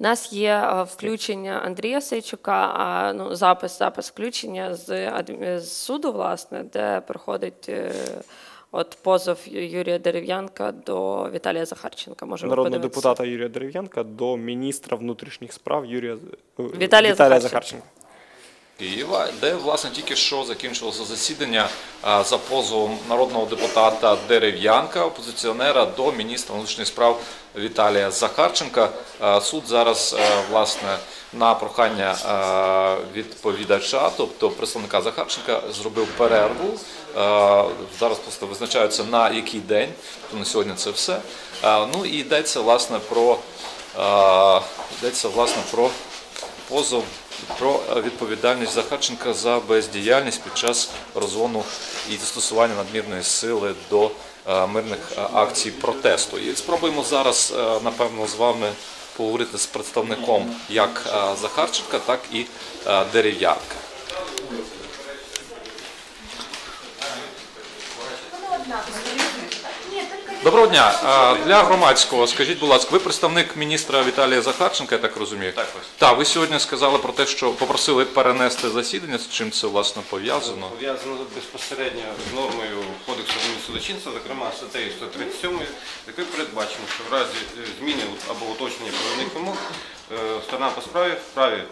У нас є е, включення Андрія Сейчука, а ну, запис, запис включення з, з суду, власне, де проходить е, от позов Юрія Дерев'янка до Віталія Захарченка. може Народного подивитися. депутата Юрія Дерев'янка до міністра внутрішніх справ Юрія Віталія, Віталія Захарченка. Захарченка. Києва, де власне тільки що закінчилося засідання за позовом народного депутата Дерев'янка, опозиціонера до міністра внутрішніх справ Віталія Захарченка. Суд зараз власне на прохання відповідача, тобто представника Захарченка, зробив перерву. Зараз просто визначаються на який день, тобто на сьогодні це все. Ну і йдеться власне про йдеться власне про позов про відповідальність Захарченка за бездіяльність під час розгону і застосування надмірної сили до е, мирних е, акцій протесту. І спробуємо зараз, е, напевно, з вами поговорити з представником як е, Захарченка, так і е, Дерев'янка. Доброго дня. А, Для громадського, скажіть, будь ласка, ви представник міністра Віталія Захарченка, я так розумію? Так, ось. Так, ви сьогодні сказали про те, що попросили перенести засідання, з чим це власне пов'язано. Пов'язано безпосередньо з нормою Кодексу судочинства, зокрема статтею 137, якою передбачено, що в разі е, зміни або уточнення правових вимог е, сторона по справі вправі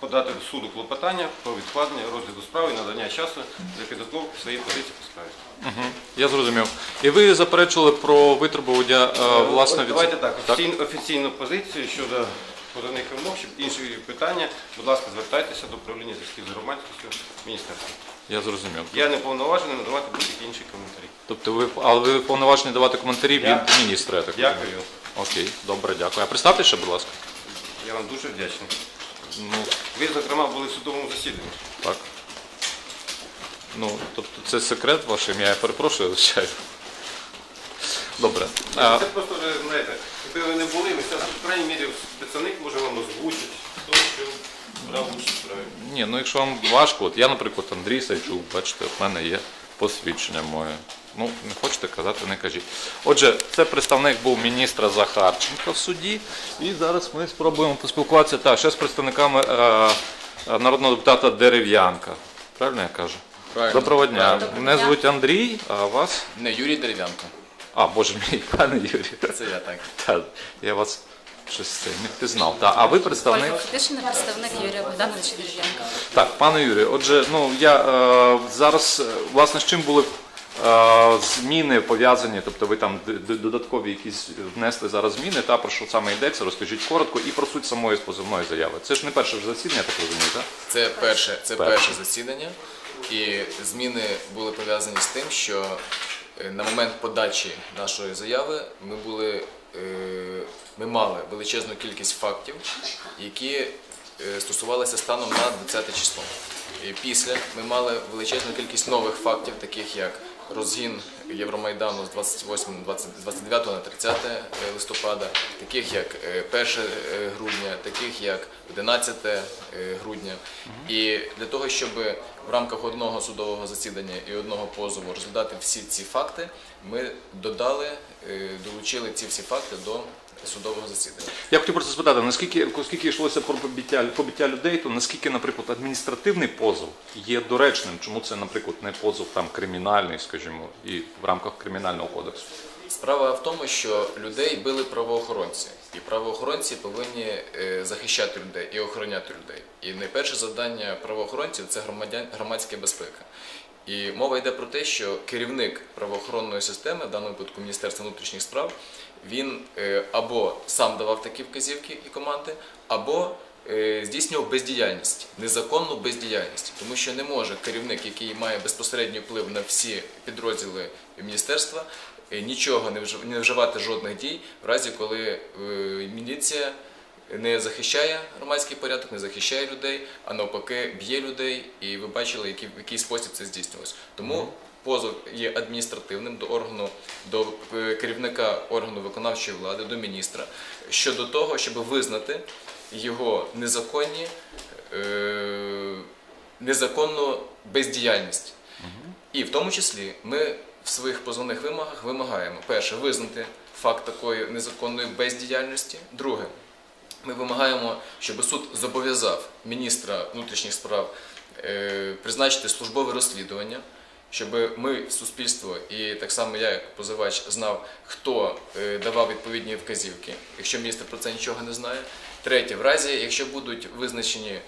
подати до суду клопотання про відкладення розгляду справи і надання часу для підготовки своєї позиції по справі. Я зрозумів. І ви заперечували про витребування е, власне від Давайте так, офіційну, офіційну позицію щодо поданих вимог, щоб інші питання, будь ласка, звертайтеся до управління зв'язків з громадськістю міністерства. Я зрозумів. Я не повноважений надавати будь-які інші коментарі. Тобто ви але ви повноважені давати коментарі Я- від міністра, я так розумію. Дякую. Окей, добре, дякую. А представте ще, будь ласка. Я вам дуже вдячний. Ну Ви, зокрема, були в судовому засіданні. так. Ну, тобто це секрет ім'я, я перепрошую, звичайно. Добре. А, Це просто вже, знаєте, якби ви не були, ми зараз, в крайній мірі, представник може вам озвучити, хто що брав участь в справі. Ні, ну якщо вам важко, от я, наприклад, Андрій Сайчук, бачите, в мене є посвідчення моє. Ну, не хочете казати, не кажіть. Отже, це представник був міністра Захарченка в суді. І зараз ми спробуємо поспілкуватися так, ще з представниками е, е, народного депутата Дерев'янка. Правильно я кажу? Правильно. Доброго дня. Правильно. Мене звуть Андрій, а вас? Не Юрій Дерев'янко. А, боже мій, пане Юрій. Це я так. Та, я вас щось це не впізнав. Та, а ви представник? Ольга Фетишина, представник Юрія Богдановича Дерев'янка. Так, пане Юрію, отже, ну я е, зараз е, власне з чим були зміни пов'язані, тобто ви там додаткові якісь внесли зараз зміни, та про що саме йдеться, розкажіть коротко і про суть самої позивної заяви. Це ж не перше ж засідання, я так розумію, так? Це перше, це Перше. перше засідання. І зміни були пов'язані з тим, що е, на момент подачі нашої заяви ми були. е, Ми мали величезну кількість фактів, які е, стосувалися станом на 20 число. І після ми мали величезну кількість нових фактів, таких як розгін Євромайдану з 28, 20, 29 на 30 листопада, таких як е, 1 грудня, таких як 11 е, грудня. І для того, щоб в рамках одного судового засідання і одного позову розглядати всі ці факти, ми додали, е, долучили ці всі факти до судового засідання. Я хотів просто спитати, наскільки, оскільки йшлося про побиття, побиття людей, то наскільки, наприклад, адміністративний позов є доречним? Чому це, наприклад, не позов там кримінальний, скажімо, і в рамках кримінального кодексу? Справа в тому, що людей били правоохоронці, і правоохоронці повинні е, захищати людей і охороняти людей. І найперше завдання правоохоронців це громадська безпека. І мова йде про те, що керівник правоохоронної системи, в даному випадку Міністерства внутрішніх справ, він е, або сам давав такі вказівки і команди, або е, здійснював бездіяльність, незаконну бездіяльність, тому що не може керівник, який має безпосередній вплив на всі підрозділи міністерства, е, нічого не вжив- не вживати жодних дій, в разі коли міліція не захищає громадський порядок, не захищає людей, а навпаки б'є людей. І ви бачили, який, в який спосіб це здійснювалось. Тому позов є адміністративним до органу, до е, керівника органу виконавчої влади, до міністра щодо того, щоб визнати його незаконні, е, незаконну бездіяльність. І в тому числі ми в своїх позовних вимогах вимагаємо перше визнати факт такої незаконної бездіяльності. Друге Ми вимагаємо, щоб суд зобов'язав міністра внутрішніх справ е, призначити службове розслідування, щоб ми, суспільство, і так само я, як позивач, знав, хто е, давав відповідні вказівки, якщо міністр про це нічого не знає. Третє, в разі, якщо будуть визначені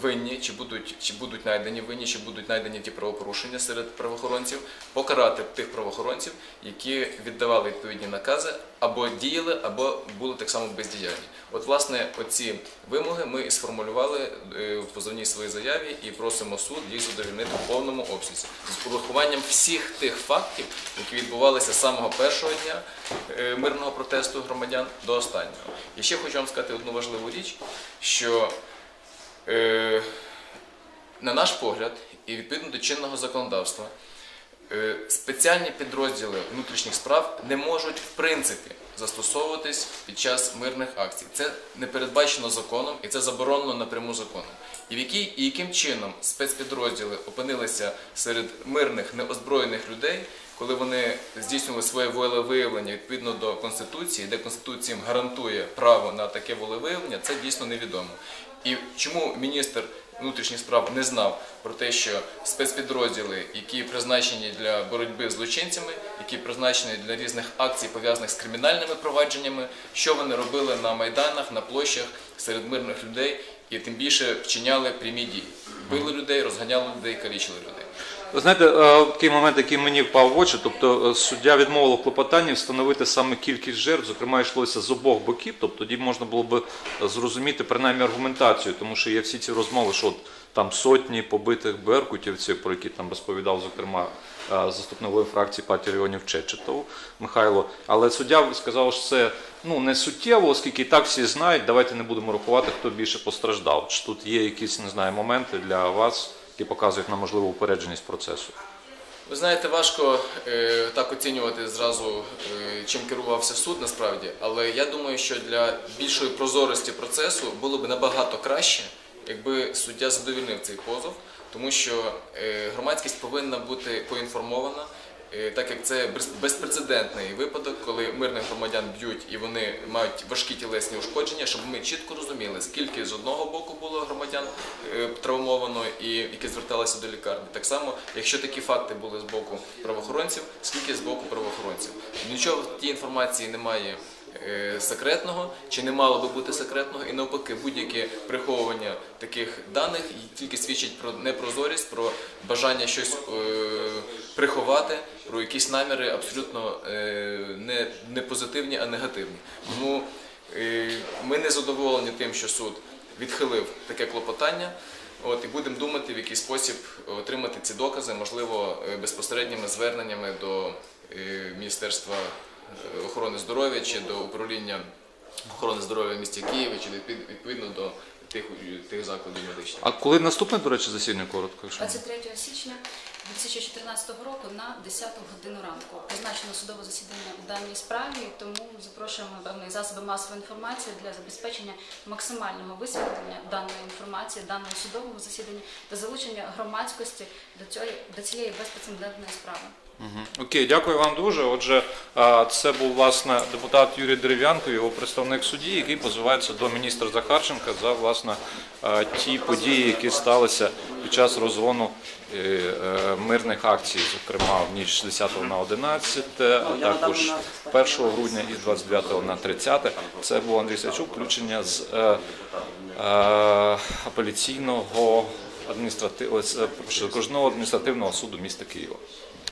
винні, чи будуть, чи будуть знайдені винні, чи будуть знайдені ті правопорушення серед правоохоронців, покарати тих правоохоронців, які віддавали відповідні накази, або діяли, або були так само бездіяльні. От, власне, оці вимоги ми і сформулювали е, в позовній своїй заяві і просимо суд їх задовольнити в повному обсязі з урахуванням всіх тих фактів, які відбувалися з самого першого дня е, мирного протесту громадян до останнього. І ще хочу вам сказати одну важливу річ, що е, на наш погляд, і відповідно до чинного законодавства, е, спеціальні підрозділи внутрішніх справ не можуть в принципі застосовуватись під час мирних акцій. Це не передбачено законом і це заборонено напряму законом. І в який і яким чином спецпідрозділи опинилися серед мирних неозброєних людей, коли вони здійснювали своє волевиявлення відповідно до конституції, де конституція їм гарантує право на таке волевиявлення, це дійсно невідомо. І чому міністр внутрішніх справ не знав про те, що спецпідрозділи, які призначені для боротьби з злочинцями, які призначені для різних акцій, пов'язаних з кримінальними провадженнями, що вони робили на майданах, на площах серед мирних людей, і тим більше вчиняли прямі дії. Били людей, розганяли людей, калічили людей. Ви знаєте, е, такий момент, який мені впав в очі, тобто е, суддя відмовила в клопотанні встановити саме кількість жертв, зокрема йшлося з обох боків, тобто тоді можна було б зрозуміти принаймні аргументацію, тому що є всі ці розмови, що от там сотні побитих беркутівців, про які там розповідав, зокрема, е, заступник голови фракції партії регіонів Чечетов Михайло. Але суддя сказав, що це ну не суттєво, оскільки і так всі знають. Давайте не будемо рахувати, хто більше постраждав. Чи тут є якісь не знаю моменти для вас, які показують на можливу упередженість процесу? Ви знаєте, важко е, так оцінювати зразу, е, чим керувався суд насправді, але я думаю, що для більшої прозорості процесу було б набагато краще, якби суддя задовільнив цей позов, тому що е, громадськість повинна бути поінформована. Е, Так як це без- безпрецедентний випадок, коли мирних громадян б'ють і вони мають важкі тілесні ушкодження, щоб ми чітко розуміли, скільки з одного боку було громадян е, травмовано і які зверталися до лікарні. Так само, якщо такі факти були з боку правоохоронців, скільки з боку правоохоронців. Нічого в тій інформації немає е, секретного чи не мало би бути секретного, і навпаки, будь-яке приховування таких даних тільки свідчить про непрозорість, про бажання щось приховати, про якісь наміри абсолютно е, не, не позитивні, а негативні. Тому е, ми не задоволені тим, що суд відхилив таке клопотання. От і будемо думати, в який спосіб отримати ці докази, можливо, е, безпосередніми зверненнями до Міністерства охорони здоров'я чи до управління охорони здоров'я в місті Києві, чи відповідно до тих, тих закладів медичних. А коли наступне, до речі, засідання коротко? якщо? 23 січня 2014 року на 10 годину ранку призначено судове засідання у даній справі, тому запрошуємо певні засоби масової інформації для забезпечення максимального висвітлення даної інформації, даного судового засідання та залучення громадськості до цієї до цієї безпрецедентної справи. Окей, дякую вам дуже. Отже, це був власне депутат Юрій Дерев'янко, його представник судді, який позивається до міністра Захарченка за власне ті події, які сталися під час розгону мирних акцій, зокрема в ніч з 10 на 11, а також 1 грудня і з 29 на 30. Це був Андрій Сачук, включення з е, е, апеляційного адміністративного кожного адміністративного суду міста Києва.